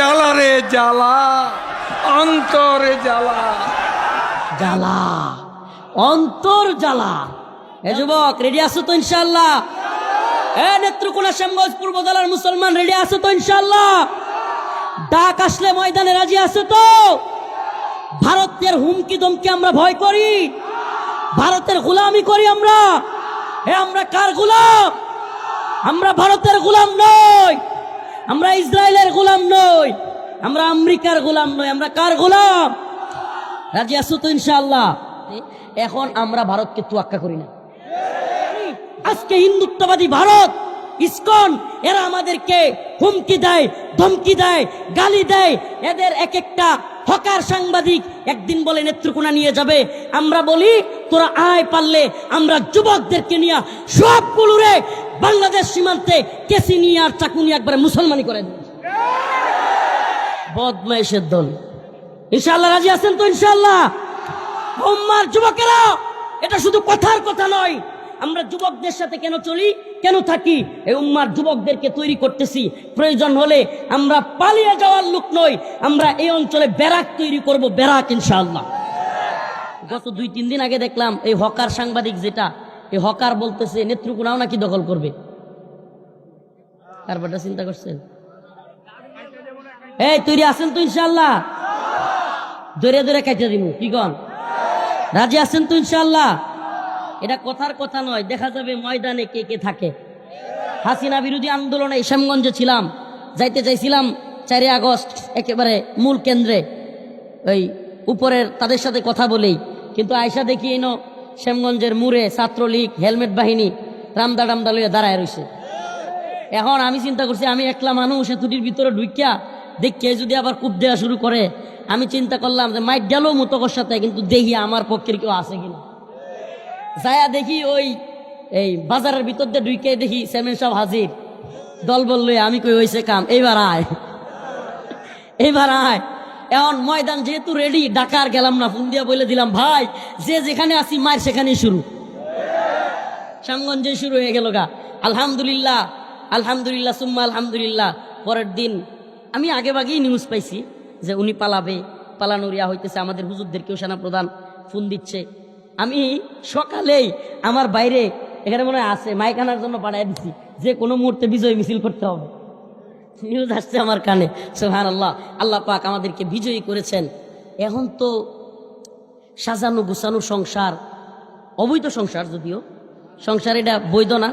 জ্বালা রে জ্বালা, অন্তরে জ্বালা। জ্বালা, অন্তর জ্বালা। এ যুবক রেডি আছো তো ইনশাল্লাহ এ নেত্রকোনা শ্যামগঞ্জ পূর্ব জেলার মুসলমান রেডি আছো তো ইনশাল্লাহ ডাক আসলে ময়দানে রাজি আছো তো? ভারতের হুমকি দমকি আমরা ভয় করি। ভারতের গোলামি করি আমরা। এ আমরা কার গোলাম? আমরা ভারতের গোলাম নই। আমরা ইসরায়েলের গোলাম নই, আমরা আমেরিকার গোলাম নই, আমরা কার গোলাম? রাজি আসো তো ইনশাআল্লাহ? এখন আমরা ভারতকে তুয়াক্কা করি না। আজকে হিন্দুত্ববাদী ভারত, ইসকন, এরা আমাদেরকে হুমকি দেয়, ধমকি দেয়, গালি দেয়। এদের এক একটা হকার সাংবাদিক একদিন বলে, নেত্রকোনা নিয়ে যাবে। আমরা বলি, তোরা আয় পারলে আমরা যুবকদেরকে নিয়ে সবগুলোরে বাংলাদেশ সীমান্তে কেসি নিয়ে আর চাকু নিয়ে একবারে মুসলমানি করে দেবে বদমাইশের দল। ইনশাল্লাহ রাজি আছেন তো ইনশাল্লাহ উম্মার যুবকেরা, এটা শুধু কথার কথা নয়। আমরা যুবকদের সাথে কেন চলি, কেন থাকি? এই উম্মার যুবকদেরকে তৈরি করতেছি। প্রয়োজন হলে আমরা পালিয়ে যাওয়ার লোক নই, আমরা এই অঞ্চলে ব্যারাক তৈরি করব, ব্যারাক ইনশাআল্লাহ। গত দুই তিন দিন আগে দেখলাম এই হকার সাংবাদিক যেটা এই হকার বলতেছে, নেত্রকোনাও নাকি দখল করবে। কারবারটা চিন্তা করছেন? এই, তৈরি আছেন তো ইনশাল্লাহ ধরে ধরে কাইতে দিব কি কন? রাজি আছেন তো ইনশাল্লাহ এটা কথার কথা নয়, দেখা যাবে ময়দানে কে কে থাকে। হাসিনা বিরোধী আন্দোলনে শ্যামগঞ্জে ছিলাম, যাইতে চাইছিলাম চারই আগস্ট, একেবারে মূল কেন্দ্রে। ওই উপরের তাদের সাথে কথা বলেই, কিন্তু আয়সা দেখি এনো শ্যামগঞ্জের মুড়ে ছাত্রলীগ, হেলমেট বাহিনী রামদা ডামদা লইয়া দাঁড়ায় রয়েছে এখন আমি চিন্তা করছি, আমি একলা মানুষ এতুটির ভিতরে ঢুকিয়া দেখে যদি আবার কূপ দেওয়া শুরু করে, আমি চিন্তা করলাম যে মাইক গেল মুতকর সাথে, কিন্তু দেখি আমার পক্ষের কেউ আছে কিনা। যায়া দেখি ওই, এই বাজারের ভিতর দিয়ে ঢুকে দেখি চেয়ারম্যান সাহেব হাজির। দল বললে আমি কই হয়েছে কাম? এইবার আয়। এইবার আয়। এখন ময়দান যেহেতু রেডি ডাকার গেলাম না। ফোন দিয়া বলে দিলাম, ভাই, যে যেখানে আসি মায়ের সেখানেই শুরু। শ্যামগঞ্জে শুরু হয়ে গেল গা। আলহামদুলিল্লাহ আলহামদুলিল্লাহ, সুম্মা আলহামদুলিল্লাহ। পরের দিন আমি আগে আগেই নিউজ পাইছি যে উনি পালাবে পালানোর ইয়া হইতেছে, আমাদের হুজুরদেরকেও প্রধান ফোন দিচ্ছে। আমি সকালেই আমার বাইরে, এখানে মনে হয় আছে, মাইক আনার জন্য পাঠাই দিচ্ছি যে কোনো মুহূর্তে বিজয় মিছিল করতে হবে। নিউজ আসছে আমার কানে সোহান আল্লাহ আল্লাহ পাক আমাদেরকে বিজয়ী করেছেন। এখন তো সাজানো গুছানো সংসার, অবৈধ সংসার যদিও, সংসার এটা বৈধ না,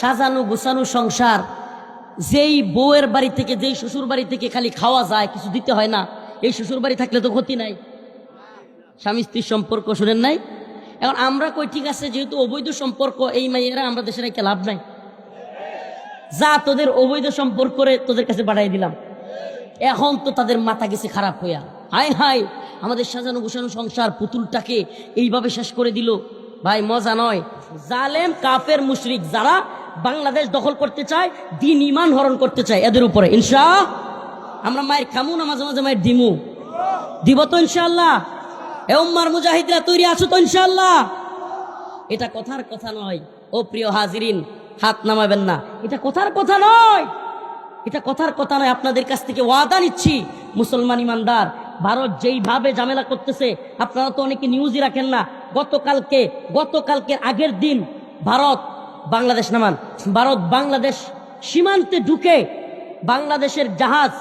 সাজানো গোছানো সংসার, যেই বউয়ের বাড়ি থেকে, যেই শ্বশুর বাড়ি থেকে খালি খাওয়া যায়, কিছু দিতে হয় না, এই শ্বশুর বাড়ি থাকলে তো ক্ষতি নাই। স্বামী স্ত্রীর সম্পর্ক শুনেন নাই? এখন আমরা কই, ঠিক আছে, যেহেতু অবৈধ সম্পর্ক, এই মাইয়েরা আমরা দেশে রেখে লাভ নাই। যা তোদের অবৈধ সম্পর্ক করে তোদের কাছে পাঠাই দিলাম। এখন তো তাদের মাথা গেছে খারাপ হইয়া। হাই হাই আমাদের সাজানো গোছানো সংসার পুতুলটাকে এইভাবে শেষ করে দিল। ভাই, মজা নয়। জালেম, কাফের, মুশরিক যারা বাংলাদেশ দখল করতে চায়, দিন ইমান হরণ করতে চায়, এদের উপরে। ইনশা, আমরা মায়ের খামু না মাঝে মাঝে মায়ের দিমু। দিব তো ইনশাল্লাহ এ মুজাহিদরা তৈরি আছো তো ইনশাল্লাহ এটা কথার কথা নয়। ও প্রিয় হাজিরিন হাত নামাবেন না। এটা কথার কথা নয়। এটা কথার কথা নয়, আপনাদের কাছ থেকে ওয়াদা নিচ্ছি। মুসলমান ইমানদার, ভারত যেইভাবে ঝামেলা করতেছে, আপনারা তো অনেকে নিউজই রাখেন না। গতকালকে, গতকালকের আগের দিন ভারত, বাংলাদেশ নামান, ভারত বাংলাদেশ সীমান্তে ঢুকে বাংলাদেশের জাহাজ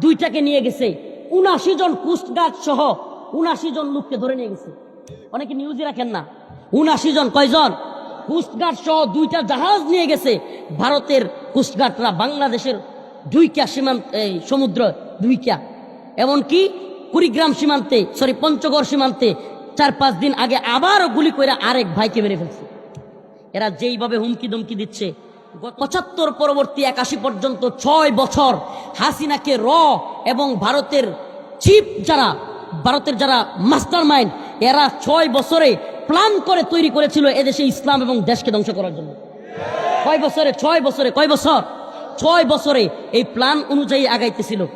দুইটাকে নিয়ে গেছে। উনাশি জন কোস্টগার্ড সহ উনাশি জন লোককে ধরে নিয়ে গেছে। অনেকে নিউজই রাখেন না। উনাশি জন কয়জন? কোস্টগার্ড সহ দুইটা জাহাজ নিয়ে গেছে। ভারতের কোস্টগার্ডরা বাংলাদেশের দুইকা সীমান্ত, এই সমুদ্র দুইকা এমনকি কুড়িগ্রাম সীমান্তে সরি পঞ্চগড় সীমান্তে চার পাঁচ দিন আগে আবারও গুলি করে আরেক ভাইকে মেরে ফেলছে। এরা যেইভাবে হুমকি দমকি দিচ্ছে পঁচাত্তর পরবর্তী একাশি পর্যন্ত ছয় বছর হাসিনাকে র এবং ভারতের চিফ যারা, ভারতের যারা মাস্টার মাইন্ড এরা ছয় বছরে প্ল্যান করে তৈরি করেছিল এদেশে ইসলাম এবং দেশকে ধ্বংস করার জন্য। কয় বছরে, ছয় বছরে, কয় বছর? ছয় বছরে এই প্ল্যান অনুযায়ী আগাইতেছিল।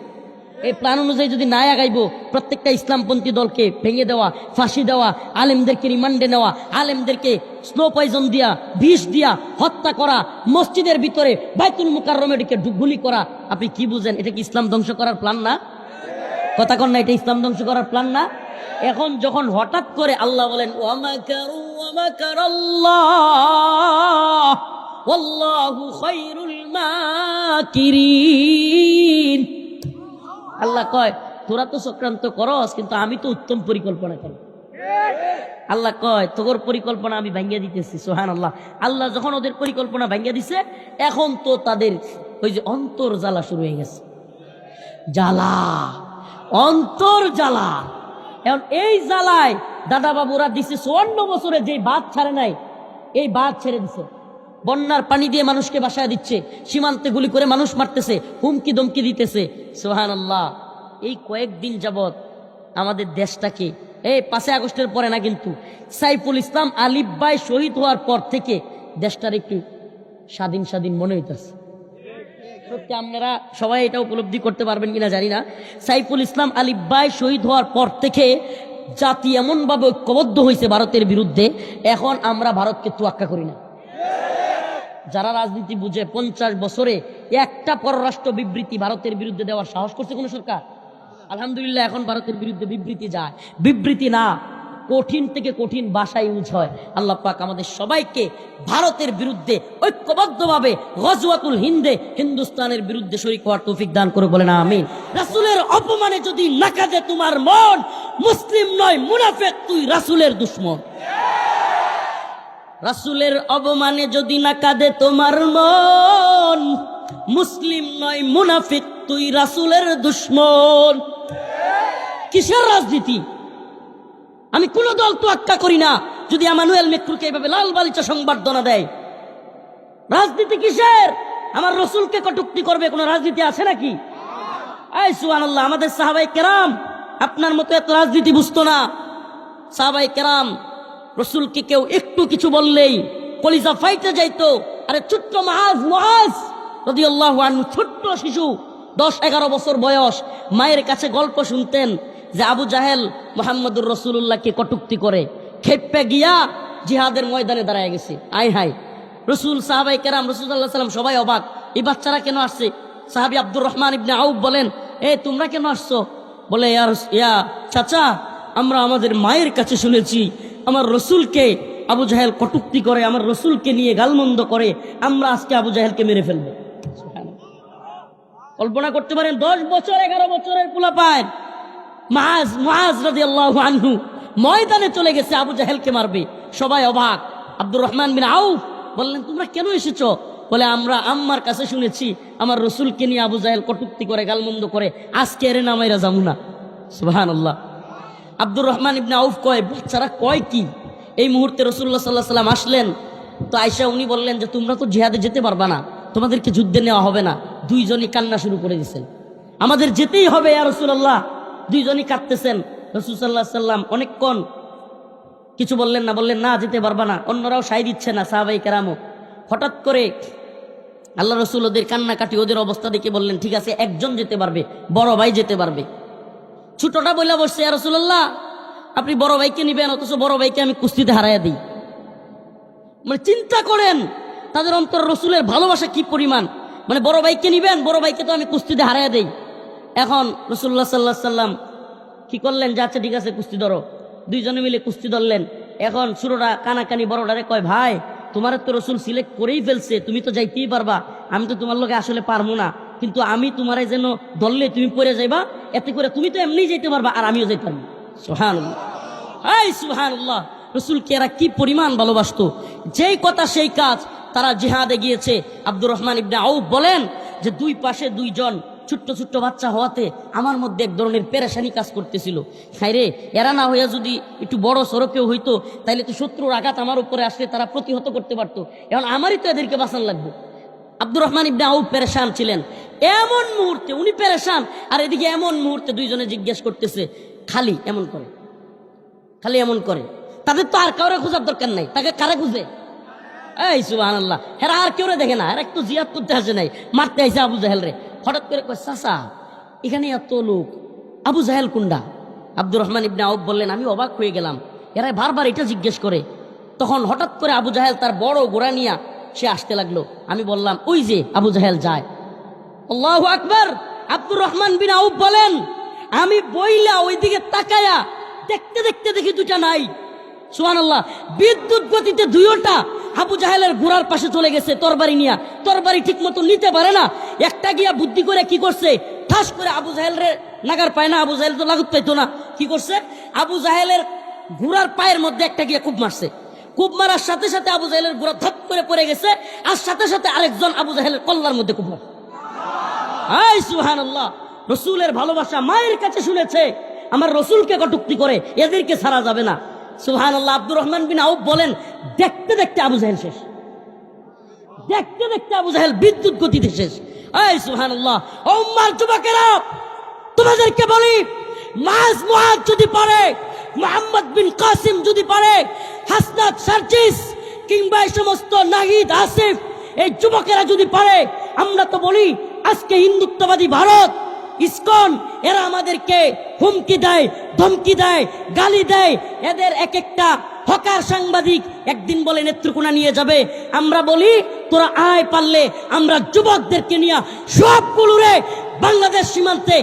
এই প্ল্যান অনুযায়ী যদি না আগাইব, প্রত্যেকটা ইসলামপন্থী দলকে ভেঙে দেওয়া, ফাঁসি দেওয়া, আলেমদেরকে রিমান্ডে নেওয়া, আলেমদেরকে স্নো পয়জন দিয়া, বিষ দিয়া হত্যা করা, মসজিদের ভিতরে বাইতুল মুকাররমেটিকে গুলি করা, আপনি কি বুঝেন? এটা কি ইসলাম ধ্বংস করার প্ল্যান না? কথা কন না, এটা ইসলাম ধ্বংস করার প্ল্যান না। এখন যখন হঠাৎ করে আল্লাহ বলেন আল্লাহ কয়, তোরা তো চক্রান্ত করস, কিন্তু আমি তো উত্তম পরিকল্পনা করি। আল্লাহ কয়, তোর পরিকল্পনা আমি ভাঙ্গিয়ে দিতেছি সোহান আল্লাহ আল্লাহ যখন ওদের পরিকল্পনা ভাঙ্গিয়ে দিছে, এখন তো তাদের ওই যে অন্তর জ্বালা শুরু হয়ে গেছে। জ্বালা। অন্তর জ্বালা। এখন এই জ্বালায় দাদা বাবুরা দিছে চুয়ান্ন বছরে যে বাদ ছাড়ে নাই, এই বাদ ছেড়ে দিছে। বন্যার পানি দিয়ে মানুষকে বাসায় দিচ্ছে, সীমান্তে গুলি করে মানুষ মারতেছে, হুমকি দমকি দিতেছে। সোহান এই কয়েকদিন যাবত আমাদের দেশটাকে, এই পাঁচই আগস্টের পরে না কিন্তু, সাইফুল ইসলাম আলিফ ভাই শহীদ হওয়ার পর থেকে দেশটার একটু স্বাধীন স্বাধীন মনে হইতেছে। সত্যি আপনারা সবাই এটা উপলব্ধি করতে পারবেন কিনা জানি না। সাইফুল ইসলাম আলিফ ভাই শহীদ হওয়ার পর থেকে জাতি এমনভাবে ঐক্যবদ্ধ হয়েছে ভারতের বিরুদ্ধে, এখন আমরা ভারতকে তোয়াক্কা করি না। যারা রাজনীতি বুঝে পঞ্চাশ বছরে একটা পররাষ্ট্র বিবৃতি ভারতের বিরুদ্ধে দেওয়ার সাহস করছে কোন সরকার? আলহামদুলিল্লাহ, এখন ভারতের বিরুদ্ধে বিবৃতি যায়। বিবৃতি না। কঠিন থেকে কঠিন ভাষা ইউজ হয়। আল্লাহ পাক আমাদের সবাইকে ভারতের বিরুদ্ধে ঐক্যবদ্ধভাবে গজওয়াতুল হিন্দে হিন্দুস্তানের বিরুদ্ধে শরিক হওয়ার তৌফিক দান করে বলেন আমিন। রাসূলের অপমানে যদি নাকাজে তোমার মন, মুসলিম নয়, মুনাফেক, তুই রাসূলের দুশ্মন। রাসূলের অপমানে যদি না কাঁদে তোমার মন, মুসলিম নয়, মুনাফিক, তুই রাসূলের দুশ্মন। কিসের রাজনীতি? আমি কোন দল তো আক্কা করি না, যদি আমানুয়েল মেক্রুকে এভাবে লাল বালিচা সংবর্ধনা দেয়। রাজনীতি কিসের? আমার রসুলকে কটুক্তি করবে, কোনো রাজনীতি আছে নাকি? আই সুহান আল্লাহ আমাদের সাহাবাই কেরাম, আপনার মতো এত রাজনীতি বুঝতো না। সাহাবাই কেরাম, রসুলকে কেউ একটু কিছু বললেই কলিজা ফাইটে যাইতো। আরে ছোট্ট মাহাজ, মহাজ যদি আল্লাহ ছোট্ট শিশু, দশ এগারো বছর বয়স, মায়ের কাছে গল্প শুনতেন। যে আবু জাহেল মোহাম্মদুর রসুল্লাহকে কটুক্তি করে খেপে গিয়া জিহাদের ময়দানে দাঁড়ায় গেছে। আই হাই রসুল সাহাবাই কেরাম রসুল্লাহ সাল্লাম সবাই অবাক। এই বাচ্চারা কেন আসছে? সাহাবি আব্দুর রহমান ইবনে আউব বলেন, এ, তোমরা কেন আসছো? বলে, ইয়া চাচা, আমরা আমাদের মায়ের কাছে শুনেছি, আমার রসুলকে আবু জাহেল কটুক্তি করে, আমার রসুলকে নিয়ে গালমন্দ করে, আমরা আজকে আবু জাহেলকে মেরে ফেলব। কল্পনা করতে পারেন, দশ বছর, এগারো বছরের পোলা পায় মাজ মাজ আল্লাহ আনহু ময়দানে চলে গেছে, আবু জাহেলকে মারবে। সবাই অবাক। আব্দুর রহমান বিন আউফ বললেন, তোমরা কেন এসেছ? বলে, আমরা আম্মার কাছে শুনেছি, আমার রসুলকে নিয়ে আবু জাহেল কটুক্তি করে, গালমন্দ করে, আজকে এরে নামাইরা যাব না। সুহান আল্লাহ আব্দুর রহমান ইবনে আউফ কয়, বাচ্চারা কয় কি? এই মুহূর্তে রসুল্লাহ সাল্লাহ সাল্লাম আসলেন। তো আয়সা উনি বললেন যে, তোমরা তো জিহাদে যেতে পারবা না, তোমাদেরকে যুদ্ধে নেওয়া হবে না। দুইজনই কান্না শুরু করে দিয়েছেন আমাদের যেতেই হবে, ইয়া রসুল্লাহ দুইজনই কাঁদতেছেন। রসুল সাল্লাহ সাল্লাম অনেকক্ষণ কিছু বললেন না বললেন, না, যেতে পারবা না। অন্যরাও সাই দিচ্ছে না, সাহাবাই কেরামও। হঠাৎ করে আল্লাহ রসুল ওদের কান্নাকাটি, ওদের অবস্থা দেখে বললেন, ঠিক আছে, একজন যেতে পারবে, বড় ভাই যেতে পারবে। ছোটটা বইলা বসছে আর রসুল্লাহ আপনি বড় ভাইকে নিবেন, অথচ বড় ভাইকে আমি কুস্তিতে হারাইয়া দিই। মানে চিন্তা করেন, তাদের অন্তর রসুলের ভালোবাসা কি পরিমাণ? মানে বড় ভাইকে নিবেন, বড় ভাইকে তো আমি কুস্তিতে হারাইয়া দেই। এখন রসুল্লাহ সাল্লাহ সাল্লাম কি করলেন? যাচ্ছে ঠিক আছে, কুস্তি ধরো। দুইজনে মিলে কুস্তি ধরলেন। এখন ছোটরা কানাকানি বড়টারে কয়, ভাই, তোমার তো রসুল সিলেক্ট করেই ফেলছে, তুমি তো যাইতেই পারবা। আমি তো তোমার লোকে আসলে পারব না। কিন্তু আমি তোমারে যেন ধরলে তুমি পরে যাইবা, এতে করে তুমি তো এমনিই যাইতে পারবা আর আমিও যাইতাম সোহান হাই সুহান রসুলকে এরা কি পরিমাণ ভালোবাসতো। যেই কথা সেই কাজ তারা জিহাদে গিয়েছে। আব্দুর রহমান ইবনে আউফ বলেন যে, দুই পাশে দুইজন ছোট্ট ছোট্ট বাচ্চা হওয়াতে আমার মধ্যে এক ধরনের পেরেশানি কাজ করতেছিল। খাই রে এরা না হইয়া যদি একটু বড় সড়কেও হইতো তাহলে তো শত্রুর আঘাত আমার উপরে আসলে তারা প্রতিহত করতে পারতো। এখন আমারই তো এদেরকে বাঁচান লাগবে। আব্দুর রহমান ইবনে আউ পেরেশান ছিলেন। এমন মুহূর্তে উনি পেরেশান, আর এদিকে এমন মুহূর্তে দুইজনে জিজ্ঞেস করতেছে, খালি এমন করে, খালি এমন করে, তাদের তো আর কাউরে খোঁজার দরকার নাই, তাকে কারে খুঁজে এই সুবাহ হেরা আর কেউ দেখে না আর একটু জিয়াদ করতে আসে নাই। মারতে আইসে আবু জাহেল রে। হঠাৎ করে কয়, চাচা, এখানে এত লোক। আবু জাহেল কুন্ডা। আব্দুর রহমান ইবনে আউব বললেন, আমি অবাক হয়ে গেলাম। এরা বারবার এটা জিজ্ঞেস করে। তখন হঠাৎ করে আবু জাহেল তার বড় গোড়া নিয়া সে আসতে লাগল। আমি বললাম, ওই যে আবু জাহেল যায়। আল্লাহ আকবর! আব্দুর রহমান বিন আউব বলেন, আমি বইলা ওইদিকে তাকায়া দেখতে দেখতে দেখি দুটা নাই। সুহান আল্লাহ বিদ্যুৎ গতিতে দুইটা আবু জাহেলের ঘোড়ার পাশে চলে গেছে তরবারি নিয়া। তরবারি ঠিক মতো নিতে পারে না। একটা গিয়া বুদ্ধি করে কি করছে? ঠাস করে আবু জাহেল রে নাগার পায় না, আবু জাহেল তো লাগুত পাইতো না। কি করছে? আবু জাহেলের ঘোড়ার পায়ের মধ্যে একটা গিয়া খুব মারছে। কূপ মারার সাথে সাথে আবু জাহেলের ঘোড়া ধপ করে পড়ে গেছে, আর সাথে সাথে আরেকজন আবু জাহেলের কল্লার মধ্যে কূপ মারছে আই সুহান আল্লাহ রসুলের ভালোবাসা মায়ের কাছে শুনেছে। আমার রসুলকে কটুক্তি করে, এদেরকে ছাড়া যাবে না। সুহান আব্দুর রহমান বিন আউব বলেন, দেখতে দেখতে আবু জাহেল শেষ। দেখতে দেখতে আবু জাহেল বিদ্যুৎ গতিতে শেষ। আই সুহান আল্লাহ ওম্মার যুবকেরা, তোমাদেরকে বলি, মাস মুহাদ যদি পারে মোহাম্মদ বিন কাসিম যদি পারে হাসনাত সার্জিস কিংবা এই সমস্ত নাহিদ, আসিফ, এই যুবকেরা যদি পারে আমরা তো বলি, আজকে হিন্দুত্ববাদী ভারত ইসকন, এরা আমাদেরকে হুমকি দেয়, ধমকি দেয়, গালি দেয়। এদের এক একটা হকার সাংবাদিক একদিন বলে, নেত্রকোনা নিয়ে যাবে। আমরা বলি, তোরা আয় পারলে, আমরা যুবকদেরকে নিয়ে সবগুলো রে বাংলাদেশ সীমান্তে